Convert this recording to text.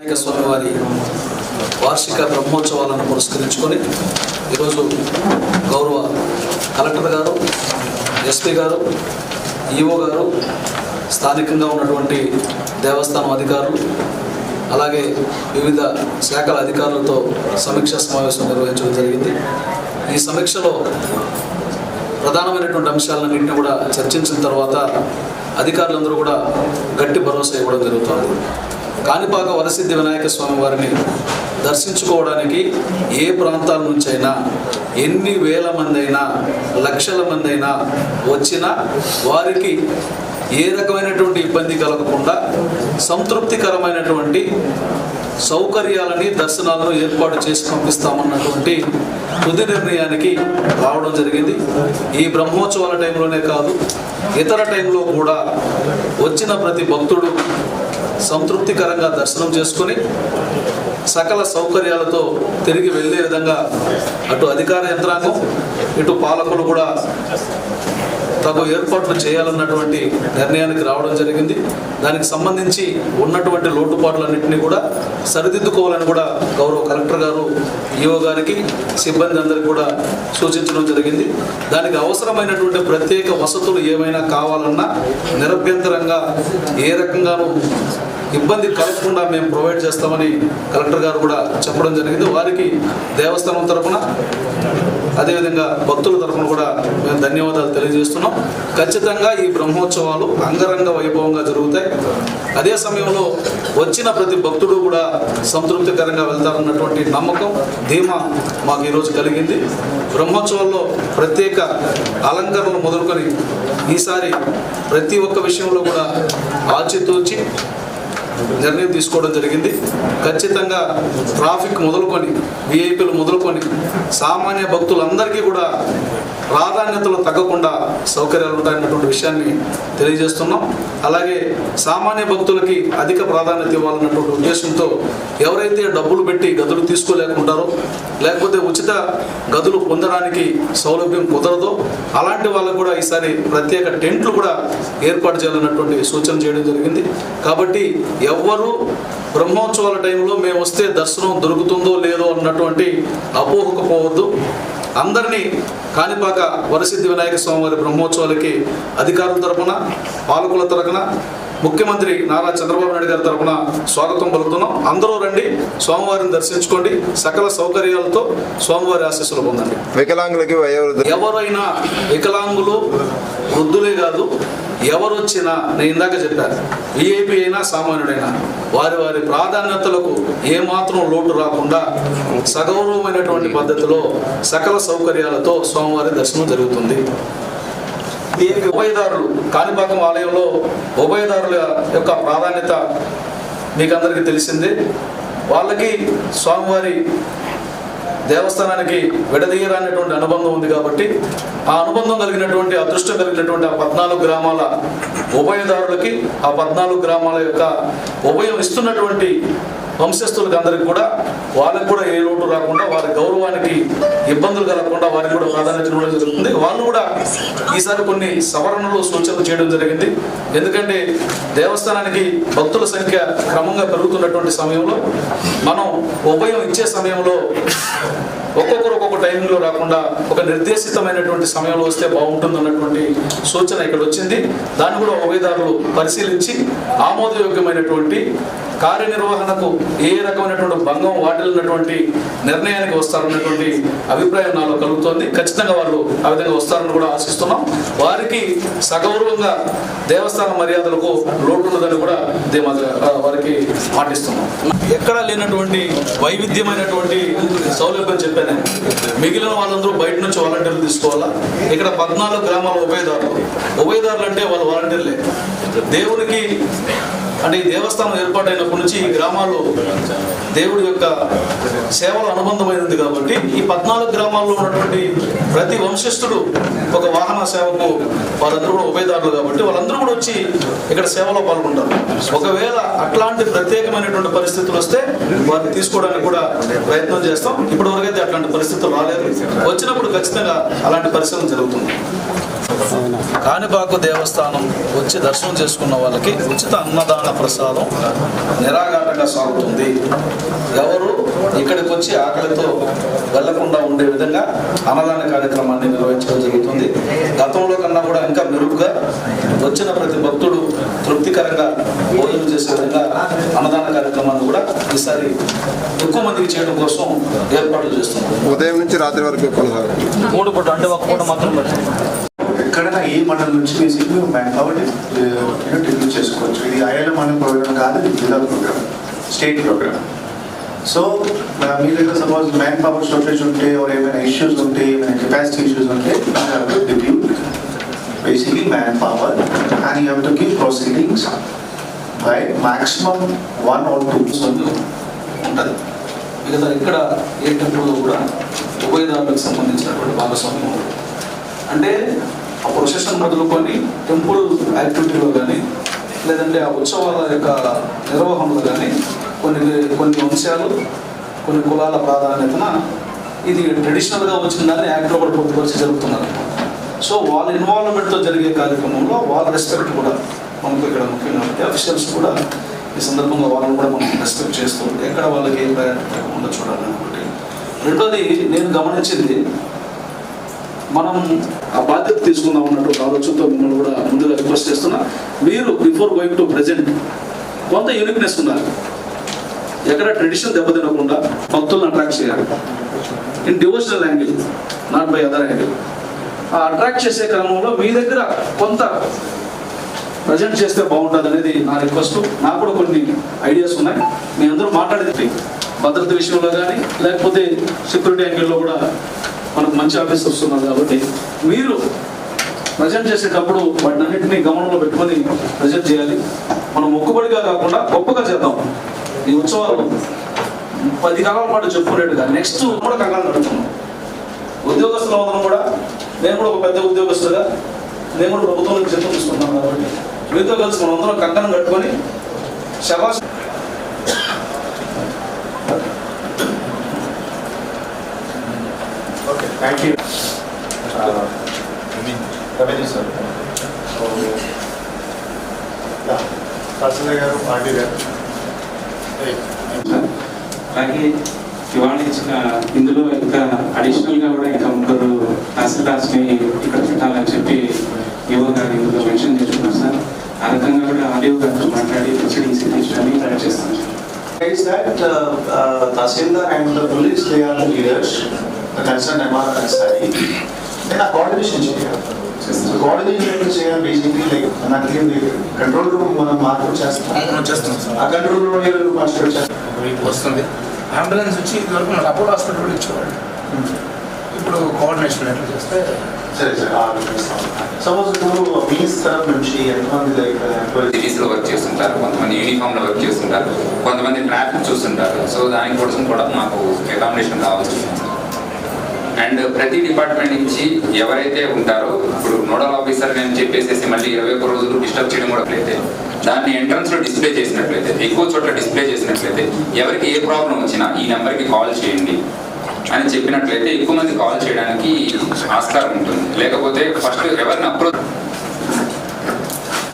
వినాయక స్వామి వారి వార్షిక బ్రహ్మోత్సవాలను పురస్కరించుకొని ఈరోజు గౌరవ కలెక్టర్ గారు ఎస్పీ గారు ఈఓ గారు స్థానికంగా ఉన్నటువంటి దేవస్థానం అధికారులు అలాగే వివిధ శాఖల అధికారులతో సమీక్షా సమావేశం నిర్వహించడం జరిగింది. ఈ సమీక్షలో ప్రధానమైనటువంటి అంశాలన్నింటినీ కూడా చర్చించిన తర్వాత అధికారులందరూ కూడా గట్టి భరోసా ఇవ్వడం జరుగుతుంది. కాణిపాక వరసిద్ధి వినాయక స్వామి వారిని దర్శించుకోవడానికి ఏ ప్రాంతాల నుంచైనా ఎన్ని వేల మంది అయినా లక్షల మంది అయినా వచ్చినా వారికి ఏ రకమైనటువంటి ఇబ్బంది కలగకుండా సంతృప్తికరమైనటువంటి సౌకర్యాలని దర్శనాలను ఏర్పాటు చేసి పంపిస్తామన్నటువంటి తుది నిర్ణయానికి రావడం జరిగింది. ఈ బ్రహ్మోత్సవాల టైంలోనే కాదు ఇతర టైంలో కూడా వచ్చిన ప్రతి భక్తుడు సంతృప్తికరంగా దర్శనం చేసుకొని సకల సౌకర్యాలతో తిరిగి వెళ్ళే విధంగా అటు అధికార యంత్రాంగం ఇటు పాలకులు కూడా తగు ఏర్పాట్లు చేయాలన్నటువంటి నిర్ణయానికి రావడం జరిగింది. దానికి సంబంధించి ఉన్నటువంటి లోటుపాట్లన్నింటినీ కూడా సరిదిద్దుకోవాలని కూడా గౌరవ కలెక్టర్ గారు ఈఓ గారికి సిబ్బంది అందరికి కూడా సూచించడం జరిగింది. దానికి అవసరమైనటువంటి ప్రత్యేక వసతులు ఏమైనా కావాలన్నా నిరభ్యంతరంగా ఏ రకంగానూ ఇబ్బంది కలగకుండా మేము ప్రొవైడ్ చేస్తామని కలెక్టర్ గారు కూడా చెప్పడం జరిగింది. వారికి దేవస్థానం తరఫున అదేవిధంగా భక్తుల తరఫున కూడా మేము ధన్యవాదాలు తెలియజేస్తున్నాం. ఖచ్చితంగా ఈ బ్రహ్మోత్సవాలు అంగరంగ వైభవంగా జరుగుతాయి. అదే సమయంలో వచ్చిన ప్రతి భక్తుడు కూడా సంతృప్తికరంగా వెళ్తారన్నటువంటి నమ్మకం ధీమా మాకు ఈరోజు కలిగింది. బ్రహ్మోత్సవాల్లో ప్రత్యేక అలంకరణలు మొదలుకొని ఈసారి ప్రతి ఒక్క విషయంలో కూడా ఆచితూచి నిర్ణయం తీసుకోవడం జరిగింది. ఖచ్చితంగా ట్రాఫిక్ మొదలుకొని విఐపీలు మొదలుకొని సామాన్య భక్తులందరికీ కూడా ప్రాధాన్యతలు తగ్గకుండా సౌకర్యాలు ఉంటాయన్నటువంటి విషయాన్ని తెలియజేస్తున్నాం. అలాగే సామాన్య భక్తులకి అధిక ప్రాధాన్యత ఇవ్వాలన్నటువంటి ఉద్దేశంతో ఎవరైతే డబ్బులు పెట్టి గదులు తీసుకోలేకుంటారో లేకపోతే ఉచిత గదులు పొందడానికి సౌలభ్యం కుదరదో అలాంటి వాళ్ళకు కూడా ఈసారి ప్రత్యేక టెంట్లు కూడా ఏర్పాటు చేయాలన్నటువంటి సూచన చేయడం జరిగింది. కాబట్టి ఎవ్వరూ బ్రహ్మోత్సవాల టైంలో మేము వస్తే దర్శనం దొరుకుతుందో లేదో అన్నటువంటి అపోహకు పోవద్దు. అందరినీ కాణిపాక వరసిద్ధి వినాయక స్వామి వారి బ్రహ్మోత్సవాలకి అధికారుల తరపున పాలకుల తరపున ముఖ్యమంత్రి నారా చంద్రబాబు నాయుడు గారి తరపున స్వాగతం పలుకుతున్నాం. అందరూ రండి స్వామివారిని దర్శించుకోండి. సకల సౌకర్యాలతో స్వామివారి ఆశీస్సులు పొందండి. వికలాంగులకి ఎవరైనా వికలాంగులు వృద్ధులే కాదు ఎవరు వచ్చినా నేను ఇందాక చెప్పాను విఐపి అయినా సామాన్యుడైనా వారి వారి ప్రాధాన్యతలకు ఏమాత్రం లోటు రాకుండా సగౌరవమైనటువంటి పద్ధతిలో సకల సౌకర్యాలతో స్వామివారి దర్శనం జరుగుతుంది. దీనికి ఉభయదారులు కాణిపాకం ఆలయంలో ఉభయదారుల యొక్క ప్రాధాన్యత మీకు అందరికీ తెలిసిందే. వాళ్ళకి స్వామివారి దేవస్థానానికి విడదీయరానటువంటి అనుబంధం ఉంది కాబట్టి ఆ అనుబంధం కలిగినటువంటి అదృష్టం కలిగినటువంటి ఆ పద్నాలుగు గ్రామాల ఉభయదారులకి ఆ పద్నాలుగు గ్రామాల యొక్క ఉభయం ఇస్తున్నటువంటి వంశస్థులకు అందరికి కూడా వాళ్ళకి కూడా ఏ లోటు రాకుండా వారి గౌరవానికి ఇబ్బందులు కలగకుండా వారికి కూడా ప్రాధాన్యత ఇవ్వడం జరుగుతుంది. వాళ్ళు కూడా ఈసారి కొన్ని సవరణలు సూచనలు చేయడం జరిగింది. ఎందుకంటే దేవస్థానానికి భక్తుల సంఖ్య క్రమంగా పెరుగుతున్నటువంటి సమయంలో మనం ఉభయం ఇచ్చే సమయంలో ఒక్కొక్కరు ఒక్కొక్క టైంలో రాకుండా ఒక నిర్దేశితమైనటువంటి సమయంలో వస్తే బాగుంటుంది అన్నటువంటి సూచన ఇక్కడ వచ్చింది. దాన్ని కూడా ఉభయదారులు పరిశీలించి ఆమోదయోగ్యమైనటువంటి కార్యనిర్వహణకు ఏ రకమైనటువంటి భంగం వాటిల్లినటువంటి నిర్ణయానికి వస్తారన్నటువంటి అభిప్రాయం నాలో కలుగుతోంది. ఖచ్చితంగా వాళ్ళు ఆ విధంగా వస్తారని కూడా ఆశిస్తున్నాం. వారికి సగౌరవంగా దేవస్థాన మర్యాదలకు లోటు ఉన్నదని కూడా ధీమా వారికి పాటిస్తున్నాం ఎక్కడా లేనటువంటి వైవిధ్యమైనటువంటి సౌలభ్యం చెప్పాను మిగిలిన వాళ్ళందరూ బయట నుంచి వాలంటీర్లు తీసుకోవాలా? ఇక్కడ పద్నాలుగు గ్రామాల ఉభయదారులు. ఉభయదారులు అంటే వాళ్ళు వాలంటీర్లే. దేవునికి అంటే ఈ దేవస్థానం ఏర్పాటైనప్పటి నుంచి ఈ గ్రామాల్లో దేవుడి యొక్క సేవలు అనుబంధమైనది కాబట్టి ఈ పద్నాలుగు గ్రామాల్లో ఉన్నటువంటి ప్రతి వంశస్థుడు ఒక వాహన సేవకు వాళ్ళందరూ కూడా ఉభయదారులు కాబట్టి వాళ్ళందరూ కూడా వచ్చి ఇక్కడ సేవలో పాల్గొంటారు. ఒకవేళ అట్లాంటి ప్రత్యేకమైనటువంటి పరిస్థితులు వస్తే వారిని తీసుకోవడానికి కూడా ప్రయత్నం చేస్తాం. ఇప్పటి అయితే అట్లాంటి పరిస్థితులు రాలేదు. వచ్చినప్పుడు ఖచ్చితంగా అలాంటి పరిశ్రమ జరుగుతుంది. కాణిపాకు దేవస్థానం వచ్చి దర్శనం చేసుకున్న వాళ్ళకి ఉచిత అన్నదాన ప్రసాదం నిరాఘాటంగా సాగుతుంది. ఎవరు ఇక్కడికి వచ్చి ఆకలితో వెళ్ళకుండా ఉండే విధంగా అన్నదాన కార్యక్రమాన్ని నిర్వహించడం జరుగుతుంది. గతంలో కన్నా కూడా ఇంకా మెరుగ్గా వచ్చిన ప్రతి భక్తుడు తృప్తికరంగా భోజనం చేసే విధంగా అన్నదాన కార్యక్రమాన్ని కూడా ఈసారి ఎక్కువ మందికి చేయడం కోసం ఏర్పాట్లు చేస్తున్నాం ఉదయం నుంచి రాత్రి వరకు మూడు పూట అంటే ఒక పూట మాత్రం ఏ మండలం నుంచి బేసిక్లీ మ్యాన్ పవర్ ట్రిబ్యూట్ చేసుకోవచ్చు. ఇది ఐఎల్ఎం అనే ప్రోగ్రామ్ కాదు ఇది జిల్లా ప్రోగ్రామ్ స్టేట్ ప్రోగ్రామ్. సో మీ దగ్గర సపోజ్ మ్యాన్ పవర్ షార్టేజ్ ఉంటే ఏమైనా ఇష్యూస్ ఉంటే ఏమైనా కెపాసిటీ ఇష్యూస్ ఉంటే depute basically manpower and you have to give proceedings by maximum one or two ఉంటుంది. మిగతా ఇక్కడ ఏ టెంపుల్లో కూడా ఉభయదారులకు సంబంధించినటువంటి భాగస్వామ్యం అంటే ఆ ప్రొసెషన్ మొదలుకొని టెంపుల్ యాక్టివిటీలో కానీ లేదంటే ఆ ఉత్సవాల యొక్క నిర్వహణలో కానీ కొన్ని కొన్ని అంశాలు కొన్ని కులాల ప్రాధాన్యతన ఇది ట్రెడిషనల్గా వచ్చిన దాన్ని యాక్ట్లో కూడా పొందుపరిచి జరుగుతున్నారు. సో వాళ్ళ ఇన్వాల్వ్మెంట్తో జరిగే కార్యక్రమంలో వాళ్ళ రెస్పెక్ట్ కూడా మనకు ఇక్కడ ముఖ్యమైన అఫీషియల్స్ కూడా ఈ సందర్భంగా వాళ్ళని కూడా మనం రెస్పెక్ట్ చేస్తూ ఎక్కడ వాళ్ళకి ఏం ప్రయాణం లేకుండా చూడాలని ఒకటి రెండోది నేను గమనించింది మనం ఆ బాధ్యత తీసుకుందాం అన్నటువంటి ఆలోచనతో మిమ్మల్ని కూడా ముందుగా రిక్వెస్ట్ చేస్తున్నా. మీరు బిఫోర్ గోయింగ్ టు ప్రెజెంట్ కొంత యూనిక్నెస్ ఉండాలి ఎక్కడ ట్రెడిషన్ దెబ్బతినకుండా భక్తులను అట్రాక్ట్ చేయాలి. In devotional angle not by other angle ఆ అట్రాక్ట్ చేసే క్రమంలో మీ దగ్గర కొంత ప్రజెంట్ చేస్తే బాగుంటుంది అనేది నా రిక్వెస్ట్ నాకు కూడా కొన్ని ఐడియాస్ ఉన్నాయి. మీ అందరూ మాట్లాడేది. భద్రత విషయంలో కానీ లేకపోతే సెక్యూరిటీ యాంగిల్లో కూడా మనకు మంచి ఆఫీసర్స్ ఉన్నారు కాబట్టి మీరు ప్రజెంట్ చేసేటప్పుడు వాటిని అన్నింటినీ గమనంలో పెట్టుకొని ప్రజెంట్ చేయాలి. మనం మొక్కుబడిగా కాకుండా గొప్పగా చేద్దాం. ఈ ఉత్సవాలు పది కాలాల పాటు చెప్పుకునేట్టుగా నెక్స్ట్ కూడా కంగారు నడుపుతున్నాం. ఉద్యోగస్తుల వదనం కూడా నేను కూడా ఒక పెద్ద ఉద్యోగస్తుగా నేను కూడా ప్రభుత్వం నుంచి జీతం తీసుకుంటున్నాను కాబట్టి మీతో కలిసి మనం అందరం కంకణం కట్టుకొని శబాష్ thank you revenue sir tahsildar గారు పార్టీ గారు అలాగే ఇవాళ ఇచ్చిన ఇందులో ఇంకా అడిషనల్గా కూడా ఇంకా ముగ్గురు తహసీల్దార్స్ని ఇక్కడ పెట్టాలని చెప్పి యువ గారు ఇందులో మెన్షన్ చేసుకున్నారు సార్ ఆ రకంగా కూడా ఆడియో గారితో మాట్లాడి హెచ్డిసి తీసుకొని తయారు చేస్తాం sir is that uh, uh, Tahsildar and the police, they are the leaders, the concerned MR and SI. Then a coordination coordination ఎట్లా చేయాలి బేసిక్లీ లైక్ మనకి కంట్రోల్ రూమ్ మనం మార్పు చేస్తాం. ఆ కంట్రోల్ రూమ్ ఎవరు మాస్టర్ చేస్తాం వస్తుంది. అంబులెన్స్ వచ్చి ఇదివరకు మనకు అపోలో హాస్పిటల్ కూడా ఇచ్చేవాళ్ళు. ఇప్పుడు కోఆర్డినేషన్ ఎట్లా చేస్తే సరే సరే సపోజ్ ఇప్పుడు మీ తరఫు నుంచి ఎంతమంది లైక్ సిటీస్లో వర్క్ చేస్తుంటారు కొంతమంది యూనిఫామ్లో వర్క్ చేస్తుంటారు కొంతమంది ట్రాఫిక్ చూస్తుంటారు. సో దాని కోసం కూడా మాకు అకామిడేషన్ కావాల్సి అండ్ ప్రతి డిపార్ట్మెంట్ నుంచి ఎవరైతే ఉంటారో ఇప్పుడు నోడల్ ఆఫీసర్ నేను చెప్పేసి మళ్ళీ ఇరవై ఒక్క రోజులు డిస్టర్బ్ చేయడం కూడా అయితే దాన్ని ఎంట్రన్స్లో డిస్ప్లే చేసినట్లయితే ఎక్కువ చోట్ల డిస్ప్లే చేసినట్లయితే ఎవరికి ఏ ప్రాబ్లం వచ్చినా ఈ నెంబర్కి కాల్ చేయండి. అని చెప్పినట్లయితే ఎక్కువ మంది కాల్ చేయడానికి ఆస్కారం ఉంటుంది. లేకపోతే ఫస్ట్ ఎవరిని అప్రోచ్